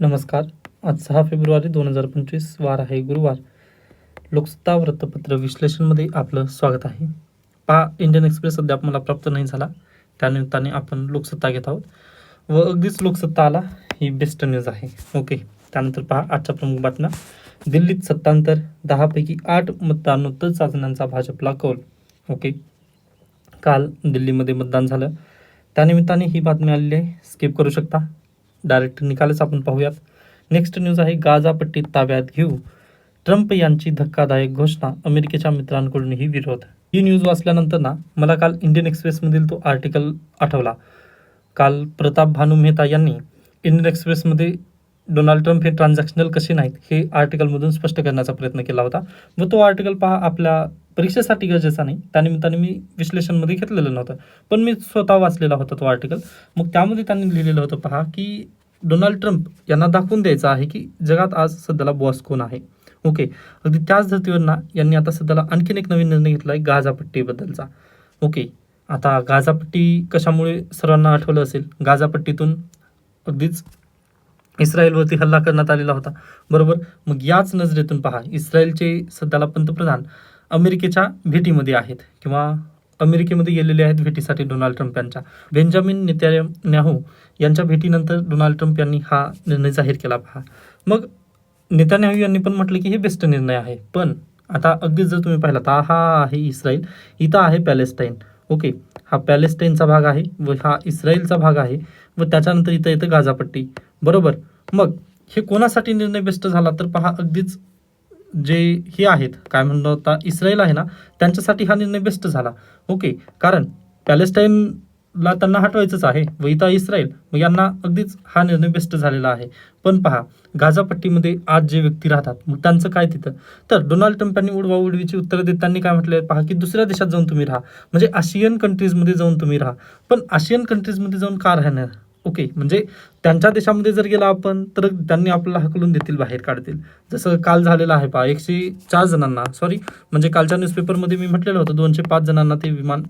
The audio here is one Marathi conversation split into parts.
नमस्कार. आज सहा फेब्रुवारी दोन हजार पंचवीस वार आहे गुरुवार. लोकसत्ता वृत्तपत्र विश्लेषणमध्ये आपलं स्वागत आहे. पहा इंडियन एक्सप्रेस सध्या मला प्राप्त नाही झाला. त्यानिमित्ताने आपण लोकसत्ता घेत आहोत. व अगदीच लोकसत्ता आला ही बेस्ट न्यूज आहे. ओके त्यानंतर पहा आजच्या प्रमुख बातम्या. दिल्लीत सत्तांतर दहापैकी आठ मतदानोत्तर चाचण्यांचा भाजपला कौल. ओके काल दिल्लीमध्ये मतदान झालं. त्यानिमित्ताने ही बातमी आलेली आहे. स्किप करू शकता. डायरेक्ट निकालच आपण पाहूयात. नेक्स्ट न्यूज आहे गाजापट्टी ताब्यात घेऊ. ट्रम्प यांची धक्कादायक घोषणा अमेरिकेच्या मित्रांकडूनही विरोध. ही न्यूज वाचल्यानंतर ना मला काल इंडियन एक्सप्रेसमधील तो आर्टिकल आठवला. काल प्रताप भानू मेहता यांनी इंडियन एक्सप्रेसमध्ये डोनाल्ड ट्रम्प हे ट्रान्झॅक्शनल कसे नाहीत हे आर्टिकलमधून स्पष्ट करण्याचा प्रयत्न केला होता. व तो आर्टिकल पहा आपल्या परीक्षेसाठी गरजेचा नाही. त्यानिमित्ताने मी विश्लेषणमध्ये घेतलेलं नव्हतं. पण मी स्वतः वाचलेला होता तो आर्टिकल मग त्यामध्ये त्यांनी लिहिलेलं होतं पहा की डोनाल्ड ट्रम्प यांना दाखवून द्यायचं आहे की जगात आज सध्याला बॉस कोण आहे. ओके. अगदी त्याच धर्तीवर ना यांनी आता सध्याला आणखीन एक नवीन निर्णय घेतला आहे गाझापट्टीबद्दलचा. ओके. आता गाझापट्टी कशामुळे सर्वांना आठवलं असेल? गाझापट्टीतून अगदीच इस्रायलवरती हल्ला करण्यात आलेला होता. बरोबर? मग याच नजरेतून पहा. इस्रायलचे सध्याला पंतप्रधान अमेरिकेच्या भेटीमध्ये आहेत किंवा अमेरिकेमध्ये गेलेले आहेत भेटीसाठी डोनाल्ड ट्रम्प यांच्या. बेंजामिन नेत्यान्याहू यांच्या भेटीनंतर डोनाल्ड ट्रम्प यांनी हा निर्णय जाहीर केला पहा. मग नेतान्याहू यांनी पण म्हटलं की हे बेस्ट निर्णय आहे. पण आता अगदीच जर तुम्ही पाहिला तर हा आहे इस्रायल इथं आहे पॅलेस्टाईन. ओके हा पॅलेस्टाईनचा भाग आहे व हा इस्रायलचा भाग आहे व त्याच्यानंतर इथं येतं गाझापट्टी. बरोबर. मग हे कोणासाठी निर्णय बेस्ट झाला? तर पहा अगदीच जे हे आहेत काय म्हणतो आता इस्रायल आहे ना त्यांच्यासाठी हा निर्णय बेस्ट झाला. ओके कारण पॅलेस्टाईनला त्यांना हटवायचंच आहे व इथं इस्रायल मग यांना अगदीच हा निर्णय बेस्ट झालेला आहे. पण पहा गाझापट्टीमध्ये आज जे व्यक्ती राहतात मग त्यांचं काय तिथं? तर डोनाल्ड ट्रम्प यांनी उडवा उडवीची उत्तरं देत त्यांनी काय म्हटलं पहा की दुसऱ्या देशात जाऊन तुम्ही राहा. म्हणजे आशियन कंट्रीजमध्ये जाऊन तुम्ही राहा. पण आशियन कंट्रीजमध्ये जाऊन का राहणार? ओके म्हणजे त्यांच्या देशामध्ये जर गेला आपण तर त्यांनी आपल्याला हकलून देतील बाहेर काढतील. जसं काल झालेलं आहे पहा एकशे चार जणांना सॉरी म्हणजे कालच्या न्यूजपेपरमध्ये मी म्हटलेलं होतं दोनशे पाच जणांना ते विमान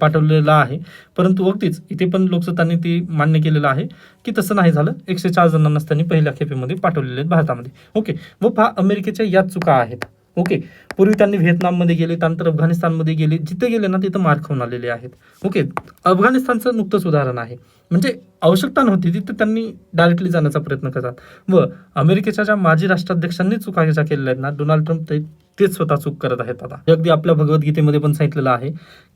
पाठवलेलं आहे. परंतु अगदीच इथे पण लोकसत्तांनी ते मान्य केलेलं आहे की तसं नाही झालं. एकशे चार जणांनाच त्यांनी पहिल्या खेपेमध्ये पाठवलेले आहेत भारतामध्ये. ओके व पहा अमेरिकेच्या याच चुका आहेत. ओके. पूर्वी त्यांनी व्हिएतनाममध्ये गेले त्यानंतर अफगाणिस्तानमध्ये गेले. जिथे गेले ना तिथं मार खाऊन आलेले आहेत. ओके. अफगाणिस्तानचं नुकतंच उदाहरण आहे. म्हणजे आवश्यकता नव्हती तिथे त्यांनी डायरेक्टली जाण्याचा प्रयत्न करतात. व अमेरिकेच्या ज्या माजी राष्ट्राध्यक्षांनी चुका ज्या केलेल्या आहेत ना डोनाल्ड ट्रम्प ते तेच स्वतः चूक करत आहेत आता. अगदी आपल्या भगवद्गीतेमध्ये पण सांगितलेलं आहे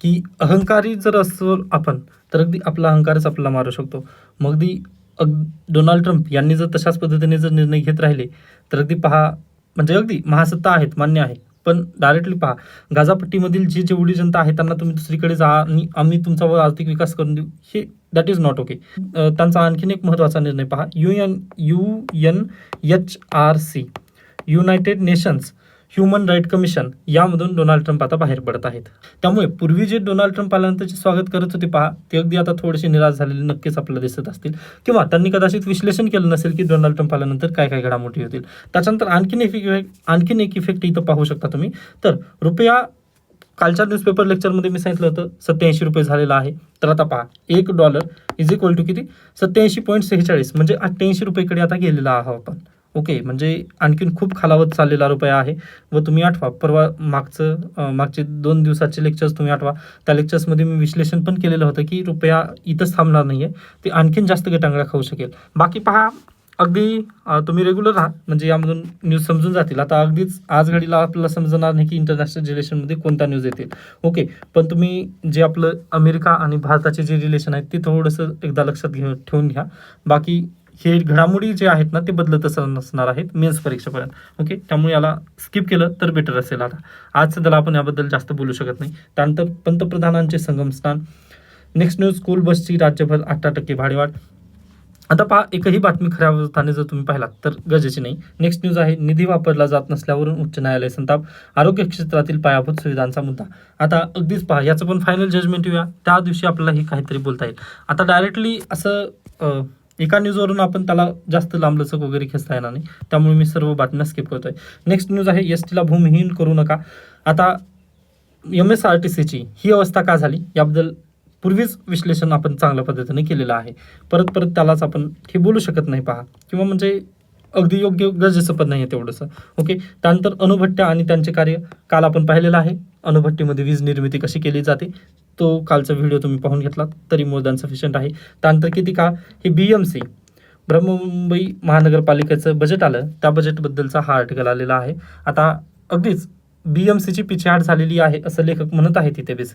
की अहंकारी जर असो आपण तर अगदी आपला अहंकारच आपल्याला मारू शकतो. मग अगदी अग डोनाल्ड ट्रम्प यांनी जर तशाच पद्धतीने जर निर्णय घेत राहिले तर अगदी पहा म्हणजे अगदी महासत्ता आहेत मान्य आहे पण डायरेक्टली पहा गाझापट्टीमधील जी जेवढी जनता आहे त्यांना तुम्ही दुसरीकडे जा आणि आम्ही तुमचा व आर्थिक विकास करून देऊ. हे दॅट इज नॉट ओके त्यांचा आणखीन एक महत्त्वाचा निर्णय पहा. U N U N H R C united nations human right commission यामधून डोनाल्ड ट्रम्प आता बाहेर पडत आहेत. त्यामुळे पूर्वी जे डोनाल्ड ट्रम्प आल्यानंतरचे स्वागत करत होते पहा ते अगदी आता थोडेसे निराश झालेले नक्कीच आपल्याला दिसत असतील. किंवा त्यांनी कदाचित विश्लेषण केलं नसेल की डोनाल्ड ट्रम्प आल्यानंतर काय काय घडामोडी होतील. त्याच्यानंतर आणखीन एक इफेक्ट आणखीन एक इफेक्ट इथं पाहू शकता तुम्ही. तर रुपया कालच्या न्यूजपेपर लेक्चरमध्ये मी सांगितलं होतं सत्याऐंशी रुपये झालेला आहे. तर आता पहा एक डॉलर इज इक्वल टू किती? सत्याऐंशी पॉईंट सेहेचाळीस म्हणजे अठ्ठ्याऐंशी रुपयेकडे आता गेलेला आहोत आपण. ओके म्हणजे आणखीन खूप खालावत चाललेला रुपया आहे व तुम्ही आठवा परवा मागचं मागचे दोन दिवसाचे लेक्चर्स तुम्ही आठवा त्या लेक्चर्समध्ये मी विश्लेषण पण केलेलं होतं की रुपया इथंच थांबणार नाही आहे ते आणखीन जास्त गटांगळा खाऊ शकेल. बाकी पहा अगदी तुम्ही रेग्युलर राहा म्हणजे यामधून न्यूज समजून जातील. आता अगदीच आज घडीला आपल्याला समजणार नाही की इंटरनॅशनल रिलेशनमध्ये कोणता न्यूज येतील ओके पण तुम्ही जे आपलं अमेरिका आणि भारताचे जे रिलेशन आहेत ते थोडंसं एकदा लक्षात घेऊन ठेवून घ्या. बाकी हे घडामोडी जे आहेत ना ते बदलतच नसणार आहेत मेन्स परीक्षेपर्यंत. ओके? त्यामुळे याला स्किप केलं तर बेटर असेल आता. आज सध्याला आपण याबद्दल जास्त बोलू शकत नाही. त्यानंतर पंतप्रधानांचे संगमस्थान. नेक्स्ट न्यूज स्कूल बसची राज्यभर अठरा टक्के भाडेवाढ आता पहा एकही बातमी खऱ्या अवस्थाने जर तुम्ही पाहिलात तर गरजेची नाही. नेक्स्ट न्यूज आहे निधी वापरला जात नसल्यावरून उच्च न्यायालय संताप. आरोग्य क्षेत्रातील पायाभूत सुविधांचा मुद्दा. आता अगदीच पहा याचं पण फायनल जजमेंट येऊया. त्या दिवशी आपल्याला हे काहीतरी बोलता येईल. आता डायरेक्टली असं एका न्यूजवरून आपण त्याला जास्त लांबलचक वगैरे खेचता येणार नाही. त्यामुळे मी सर्व बातम्या स्किप करतोय. नेक्स्ट न्यूज आहे एस टीला भूमिहीन करू नका. आता एम एस आर टी सीची ही अवस्था का झाली? याबद्दल पूर्वीच विश्लेषण आपण चांगल्या पद्धतीने केलेलं आहे. परत परत त्यालाच आपण हे बोलू शकत नाही पहा. किंवा म्हणजे अगदी योग्य गरजेचं पण नाही आहे तेवढंसं. ओके त्यानंतर अणुभट्ट्या आणि त्यांचे कार्य काल आपण पाहिलेलं आहे. अणुभट्टीमध्ये वीज निर्मिती कशी केली जाते? तो कालचा व्हिडिओ तुम्ही पाहून घेतलात. तरी मोर दॅन सफिशियंट आहे. त्यानंतर किती काळ हे बी एम सी ब्रह्ममुंबई महानगरपालिकेचं बजेट आलं. त्या बजेटबद्दलचा हा आर्टिकल आलेला आहे. आता अगदीच बी एम सीची पिछेहाट झालेली आहे असं लेखक म्हणत आहे तिथे बेस.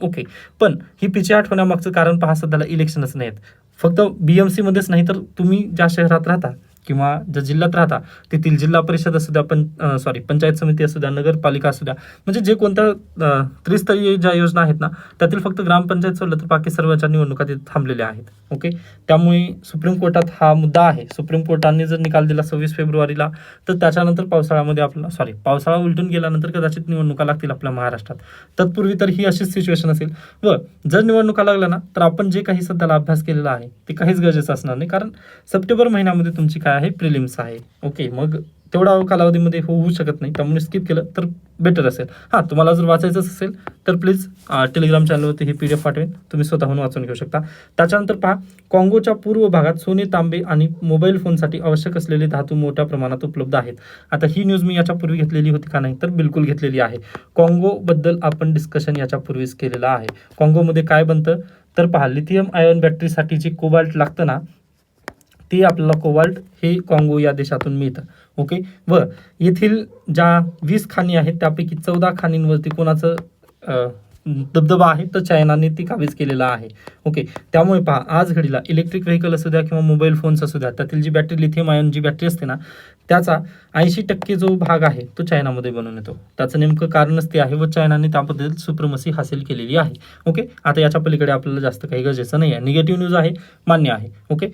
ओके पण ही पिछेहाट होण्यामागचं कारण पहा सध्याला इलेक्शनच नाहीत. फक्त बी एम सीमध्येच नाही तर तुम्ही ज्या शहरात राहता किंवा ज्या जिल्ह्यात राहता तेथील जिल्हा परिषद असू द्या पण सॉरी पंचायत समिती असू द्या नगरपालिका असू द्या म्हणजे जे कोणत्या त्रिस्तरीय ज्या योजना आहेत ना त्यातील फक्त ग्रामपंचायत सोडलं तर बाकी सर्वच्या निवडणुका तिथे थांबलेल्या आहेत ओके? त्यामुळे सुप्रीम कोर्टात हा मुद्दा आहे. सुप्रीम कोर्टाने जर निकाल दिला सव्वीस फेब्रुवारीला तर त्याच्यानंतर पावसाळ्यामध्ये आपला सॉरी पावसाळा उलटून गेल्यानंतर कदाचित निवडणुका लागतील आपल्या महाराष्ट्रात. तत्पूर्वी तर ही अशीच सिच्युएशन असेल. व जर निवडणुका लागल्या ना तर आपण जे काही सध्याला अभ्यास केलेला आहे ते काहीच गरजेचं असणार नाही. कारण सप्टेंबर महिन्यामध्ये तुमची काय काय आहे प्रिलिम्स आहे. ओके मग तेवढा कालावधीमध्ये होऊ शकत नाही. त्यामुळे स्किप केलं तर बेटर असेल. हां तुम्हाला जर वाचायचंच असेल तर प्लीज टेलिग्राम चॅनलवरती ही पी डी एफ पाठवेन. तुम्ही स्वतःहून वाचून घेऊ शकता. त्याच्यानंतर पहा काँगोच्या पूर्व भागात सोने तांबे आणि मोबाईल फोनसाठी आवश्यक असलेले धातू मोठ्या प्रमाणात उपलब्ध आहेत. आता ही न्यूज मी याच्यापूर्वी घेतलेली होती का नाही तर बिलकुल घेतलेली आहे. काँगोबद्दल आपण डिस्कशन याच्यापूर्वीच केलेलं आहे. काँगोमध्ये काय बनतं? तर पहा लिथियम आयन बॅटरीसाठी जे कोबाल्ट लागतं ना ते आपल्याला कोवाल्ट हे काँगो या देशातून मिळतं. ओके व येथील ज्या वीस खाणी आहेत त्यापैकी चौदा खाणींवरती कोणाचं दबदबा आहे तर चायनाने ती काबीज केलेला आहे. ओके त्यामुळे पहा आज घडीला इलेक्ट्रिक व्हेकल असू द्या किंवा मोबाईल फोन्स असू द्या त्यातील जी बॅटरी लिथियम आयन जी बॅटरी असते ना त्याचा ऐंशी टक्के जो भाग आहे तो चायनामध्ये बनवून येतो. त्याचं नेमकं कारणच ते आहे व चायनाने त्याबद्दल सुप्रमसी हासिल केलेली आहे. ओके आता याच्या पलीकडे आपल्याला जास्त काही गरजेचं नाही आहे निगेटिव्ह न्यूज आहे मान्य आहे. ओके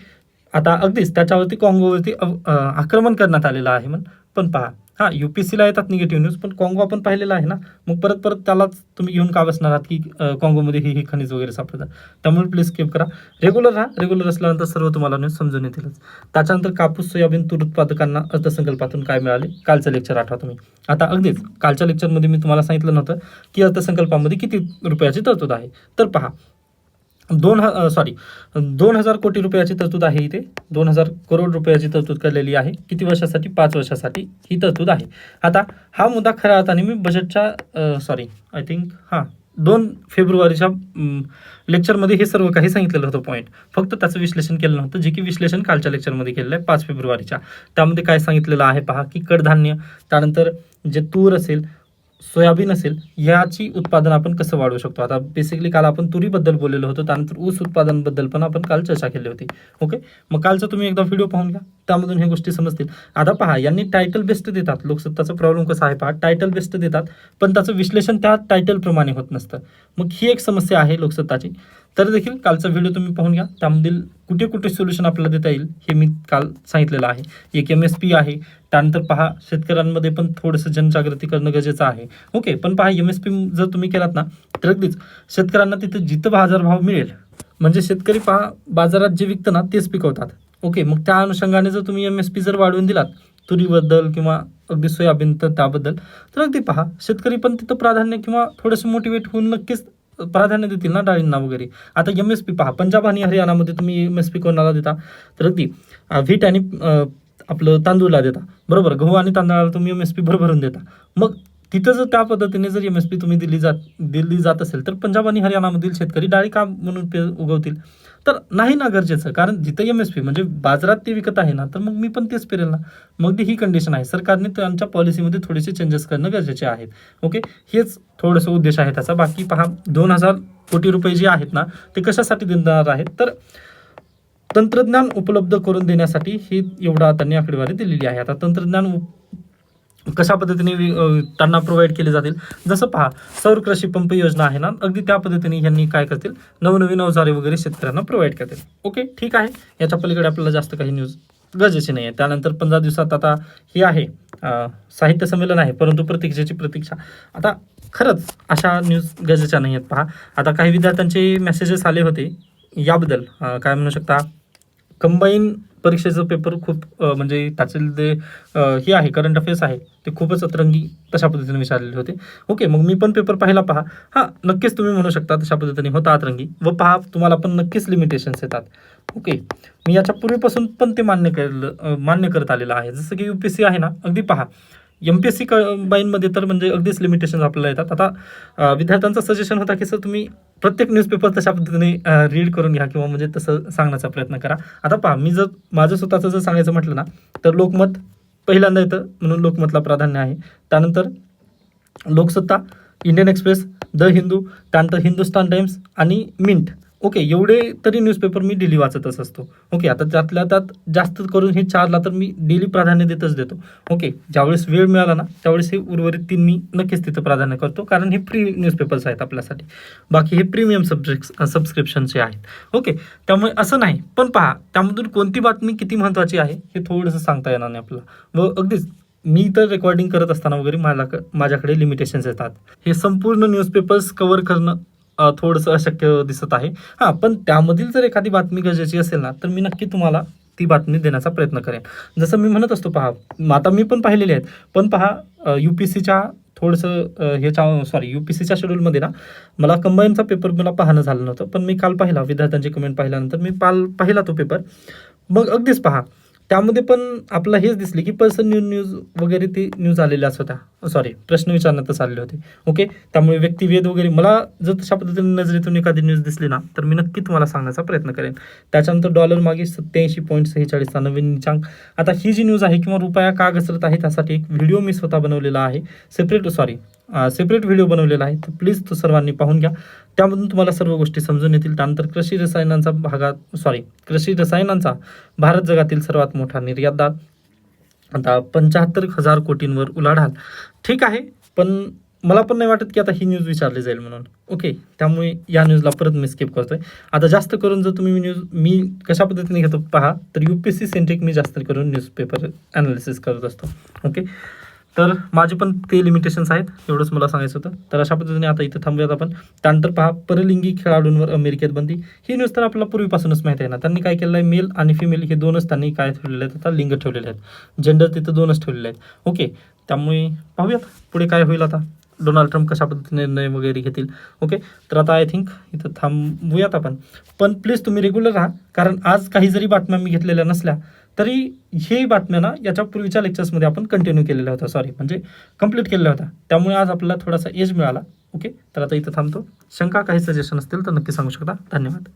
आता अगदीच त्याच्यावरती काँगोवरती आक्रमण करण्यात आलेलं आहे म्हण. पण पहा हां यू पी सीला येतात निगेटिव्ह न्यूज पण काँगो आपण पाहिलेला आहे ना. मग परत परत त्यालाच तुम्ही घेऊन का बसणार आहात की काँगोमध्ये ही ही खनिज वगैरे सापडतात? त्यामुळे प्लीज स्किप करा. रेग्युलर राहा रेग्युलर असल्यानंतर सर्व तुम्हाला न्यूज समजून येतीलच. त्याच्यानंतर कापूस सोयाबीन तूर उत्पादकांना अर्थसंकल्पातून काय मिळाले? कालचं लेक्चर आठवा तुम्ही. आता अगदीच कालच्या लेक्चरमध्ये मी तुम्हाला सांगितलं नव्हतं की अर्थसंकल्पामध्ये किती रुपयाची तरतूद आहे. तर पहा दोन ह सॉरी दोन हजार कोटी रुपयाची तरतूद आहे इथे. दोन हजार करोड रुपयाची तरतूद केलेली आहे. किती वर्षासाठी? पाच वर्षासाठी ही तरतूद आहे. आता हा मुद्दा खऱ्या अर्थाने मी बजेटच्या सॉरी आय थिंक हां दोन फेब्रुवारीच्या लेक्चरमध्ये हे सर्व काही सांगितलेलं होतं पॉईंट फक्त त्याचं विश्लेषण केलं नव्हतं जे की विश्लेषण कालच्या लेक्चरमध्ये केलेलं आहे पाच फेब्रुवारीच्या. त्यामध्ये काय सांगितलेलं आहे पहा की कडधान्य त्यानंतर जे तूर असेल सोयाबीन असेल याची उत्पादन आपण कसं वाढवू शकतो? आता बेसिकली काल आपण तुरीबद्दल बोललेलो होतो त्यानंतर ऊस उत्पादनबद्दल पण आपण काल चर्चा केली होती. ओके मग कालचा तुम्ही एकदा व्हिडिओ पाहून घ्या. त्यामधून हे गोष्टी समजतील. आता पहा यांनी टायटल बेस्ट देतात. लोकसत्ताचा प्रॉब्लेम कसा आहे पहा? टायटल बेस्ट देतात पण त्याचं विश्लेषण त्या टायटल प्रमाणे होत नसतं. मग ही एक समस्या आहे लोकसत्ताची. तर देखील कालचा व्हिडिओ तुम्ही पाहून घ्या. त्यामधील कुठे कुठे सोल्युशन आपल्याला देता येईल हे मी काल सांगितलेलं आहे. एक एम एस पी आहे. त्यानंतर पहा शेतकऱ्यांमध्ये पण थोडंसं जनजागृती करणं गरजेचं आहे. ओके पण पहा एम एस पी जर तुम्ही केलात ना तर अगदीच शेतकऱ्यांना तिथं जिथं बाजारभाव मिळेल म्हणजे शेतकरी पहा बाजारात जे विकतं ना तेच पिकवतात. ओके मग त्या अनुषंगाने जर तुम्ही एम एस पी जर वाढवून दिलात तुरीबद्दल किंवा अगदी सोयाबीन तर त्याबद्दल तर अगदी पहा शेतकरी पण तिथं प्राधान्य किंवा थोडंसं मोटिवेट होऊन नक्कीच प्राधान्य देतील ना डाळींना वगैरे. आता एम एस पी पहा पंजाब आणि हरियाणामध्ये तुम्ही एम एस पी कोणाला देता? तर अगदी व्हीट आणि आपलं तांदूळला देता. बरोबर? गहू आणि तांदळाला तुम्ही एम एस पी भरभरून देता. मग तिथं जर त्या पद्धतीने जर एम एस पी तुम्ही दिली जात दिली जात असेल तर पंजाब आणि हरियाणामधील शेतकरी डाळी का म्हणून पे उगवतील? तर नाही ना गरजेचं. कारण जिथं एम एस पी म्हणजे बाजारात ते विकत आहे ना तर मग मी पण तेच पेरेल ना. मग ही कंडिशन आहे. सरकारने त्यांच्या पॉलिसीमध्ये थोडेसे चेंजेस करणं गरजेचे आहेत. ओके हेच थोडंसं उद्देश आहे त्याचा. बाकी पहा दोन हजार कोटी रुपये जे आहेत ना ते कशासाठी देणार आहेत? तर तंत्रज्ञान उपलब्ध करून देण्यासाठी ही एवढा त्यांनी आकडेवारी दिलेली आहे. आता तंत्रज्ञान कशा पद्धतीने वि- त्यांना प्रोव्हाइड केले जातील? जसं पहा सौर कृषी पंप योजना आहे ना अगदी त्या पद्धतीने यांनी काय करतील? नवनवीन अवजारे वगैरे शेतकऱ्यांना प्रोव्हाइड करतील. ओके ठीक आहे? याच्या पलीकडे आपल्याला जास्त काही न्यूज गरजेची नाही आहे त्यानंतर पंधरा दिवसात आता हे आहे साहित्य संमेलन आहे परंतु प्रतीक्षेची प्रतीक्षा. आता खरंच अशा न्यूज गरजेच्या नाही आहेत पहा. आता काही विद्यार्थ्यांचे मेसेजेस आले होते. याबद्दल काय म्हणू शकता? कंबाईन परीक्षेचं पेपर खूप म्हणजे त्याचे जे हे आहे करंट अफेअर्स आहे ते खूपच अतरंगी तशा पद्धतीने विचारलेले होते. ओके मग मी पण पेपर पाहिला पहा. हां नक्कीच तुम्ही म्हणू शकता तशा पद्धतीने होता अतरंगी. व पहा तुम्हाला पण नक्कीच लिमिटेशन्स येतात. ओके मी याच्या पूर्वीपासून पण ते मान्य केलं मान्य करत आलेलं आहे. जसं की यू पी सी आहे ना अगदी पहा. एम पी एस सी कंबाईनमध्ये तर म्हणजे अगदीच लिमिटेशन आपल्याला येतात. आता विद्यार्थ्यांचं सजेशन होता की सर तुम्ही प्रत्येक न्यूजपेपर तशा पद्धतीने रीड करून घ्या किंवा म्हणजे तसं सांगण्याचा प्रयत्न करा. आता पहा मी जर माझं स्वतःचं जर सांगायचं म्हटलं ना तर लोकमत पहिल्यांदा येतं म्हणून लोकमतला प्राधान्य आहे. त्यानंतर Loksatta Indian Express the Hindu त्यानंतर हिंदुस्तान टाइम्स आणि मिंट. ओके एवढे तरी न्यूजपेपर मी डेली वाचतच असतो. ओके आता त्यातल्या त्यात जास्त करून हे चारला तर मी डेली प्राधान्य देतच देतो. ओके ज्यावेळेस वेळ मिळाला ना त्यावेळेस हे उर्वरित तीन मी नक्कीच तिथं प्राधान्य करतो कारण हे फ्री न्यूजपेपर्स आहेत आपल्यासाठी. बाकी हे प्रीमियम सब्जेक्ट सबस्क्रिप्शनचे आहेत. ओके त्यामुळे असं नाही पण पहा त्यामधून कोणती बातमी किती महत्त्वाची आहे हे थोडंसं सांगता येणार नाही आपल्याला. व अगदीच मी तर रेकॉर्डिंग करत असताना वगैरे मला माझ्याकडे लिमिटेशन्स येतात. हे संपूर्ण न्यूजपेपर्स कवर करणं थोडंसं अशक्य दिसत आहे. हां पण त्यामधील जर एखादी बातमी गरजेची असेल ना तर मी नक्की तुम्हाला ती बातमी देण्याचा प्रयत्न करेन. जसं मी म्हणत असतो पहा आता मी पण पाहिलेले आहेत. पण पहा यू पी सीच्या थोडंसं ह्याच्या सॉरी यू पी सीच्या शेड्यूलमध्ये ना मला कंबाईनचा पेपर मला पाहणं झालं नव्हतं. पण मी काल पाहिला विद्यार्थ्यांची कमेंट पाहिल्यानंतर मी पाल पाहिला तो पेपर मग अगदीच पहा त्यामध्ये पण आपला हेच दिसले की पर्सन न्यूज न्यूज वगैरे ती न्यूज आलेल्याच होत्या सॉरी प्रश्न विचारण्यातच आलेले होते. ओके त्यामुळे व्यक्तिवेद वगैरे मला जर तशा पद्धतीने नजरेतून एखादी न्यूज दिसली ना तर मी नक्की तुम्हाला सांगण्याचा प्रयत्न करेन. त्याच्यानंतर डॉलर मागे सत्याऐंशी पॉईंट सेहेचाळीसचा नवीन निचांक. आता ही जी न्यूज आहे किंवा रुपया का घसरत आहे त्यासाठी एक व्हिडिओ मी स्वतः बनवलेला आहे. सेपरेट सॉरी सेपरेट व्हिडिओ बनवलेला आहे. तर प्लीज तो सर्वांनी पाहून घ्या. त्यामधून तुम्हाला सर्व गोष्टी समजून येतील. त्यानंतर कृषी रसायनांचा भागात सॉरी कृषी रसायनांचा भारत जगातील सर्वात मोठा निर्यातदार. आता पंच्याहत्तर हजार कोटींवर उलाढाल. ठीक आहे पण मला पण नाही वाटत की आता ही न्यूज विचारली जाईल म्हणून. ओके त्यामुळे या न्यूजला परत मी स्किप करतोय. आता जास्त करून जर तुम्ही न्यूज मी कशा पद्धतीने घेतो पहा तर U P S C centric मी जास्त करून न्यूजपेपर ॲनालिसिस करत असतो. ओके तर माझे पण ते लिमिटेशन्स आहेत एवढंच मला सांगायचं होतं. तर अशा पद्धतीने आता इथं थांबूयात आपण. त्यानंतर पहा परलिंगी खेळाडूंवर अमेरिकेत बंदी. ही न्यूज तर आपल्याला पूर्वीपासूनच माहिती आहे ना. त्यांनी काय केलं आहे मेल आणि फिमेल हे दोनच त्यांनी काय ठेवलेले आहेत? आता लिंग ठेवलेले आहेत. जेंडर तिथं दोनच ठेवलेले आहेत. ओके त्यामुळे पाहूयात पुढे काय होईल आता. डोनाल्ड ट्रम्प कशा पद्धतीने निर्णय वगैरे घेतील? ओके तर आता आय थिंक इथं थांबूयात आपण. पण प्लीज तुम्ही रेग्युलर राहा. कारण आज काही जरी बातम्या मी घेतलेल्या नसल्या तरी हे बातम्या ना याच्या पूर्वीच्या लेक्चर्समध्ये आपण कंटिन्यू केलेल्या होत्या. सॉरी म्हणजे कंप्लीट केलेल्या होत्या. त्यामुळे आज आपल्याला थोडासा एज मिळाला. ओके तर आता इथं थांबतो. शंका काही सजेशन असतील तर नक्की सांगू शकता. धन्यवाद.